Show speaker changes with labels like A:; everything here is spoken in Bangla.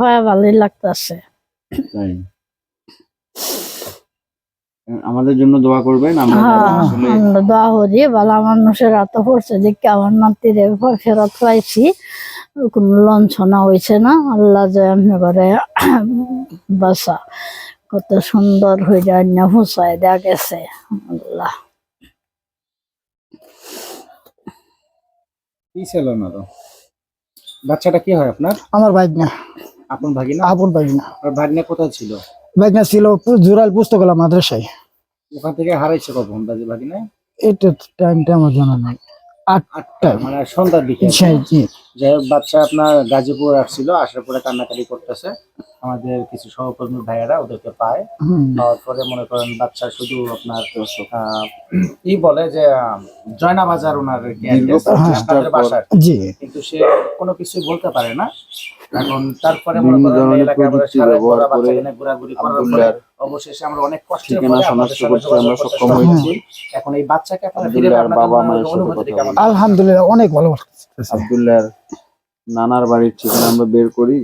A: হওয়া ভালোই লাগতেছে।
B: আমাদের জন্য দোয়া করবেন আমরা
A: হ্যাঁ আমরা দোয়া করি ভালো মানুষের এত পড়ছে দেখে আমার নাতিরে ফেরত পাইছি। কোনো লঞ্ছনা হয়েছে না আল্লাহ যে করে বাসা কত সুন্দর হয়ে যায় না হুসায় দেয়া গেছে আল্লাহ।
C: কি ছিল না তো? বাচ্চাটা কি হয় আপনার?
D: আমার বাইক না
C: আপন ভাগিনা?
D: আপন বাইক না
C: আর ভাগিনা কোথায় ছিল?
D: বাইক না ছিল জোরাল পুস্তকলা মাদ্রাসায়।
C: ওখান থেকে হারাইছে কখন বাজে ভাগিনা?
D: এটা টাইমটা আমার জানা নাই।
C: আটটা। মানে সন্ধ্যার দিকে। যাই হোক বাচ্চা আপনার গাজীপুর আসছিল আসার পরে কান্নাকাটি করতেছে। আমাদের কিছু সহকর্মী ভাইয়েরা ওদেরকে পায়। পাওয়ার পরে মনে করেন বাচ্চা শুধু আপনার ই বলে যে জয়না বাজার ওনার বাসার।
D: জি।
C: কিন্তু সে কোনো কিছু বলতে পারে না। এখন তারপরে
B: বিভিন্ন ধরনের প্রযুক্তি ব্যবহার করে
C: অবশেষে আমরা অনেক কষ্টের
B: ঠিকানা শনাক্ত করতে আমরা সক্ষম
C: সক্ষম
B: হয়েছি।
C: এখন এই বাচ্চাকে আপনারা ফিরে আপনাদের
B: বাবা মায়ের সাথে কথা
C: কেমন
D: আলহামদুলিল্লাহ অনেক ভালো।
B: আব্দুল্লাহর নানার বাড়ির ঠিকানা আমরা বের করি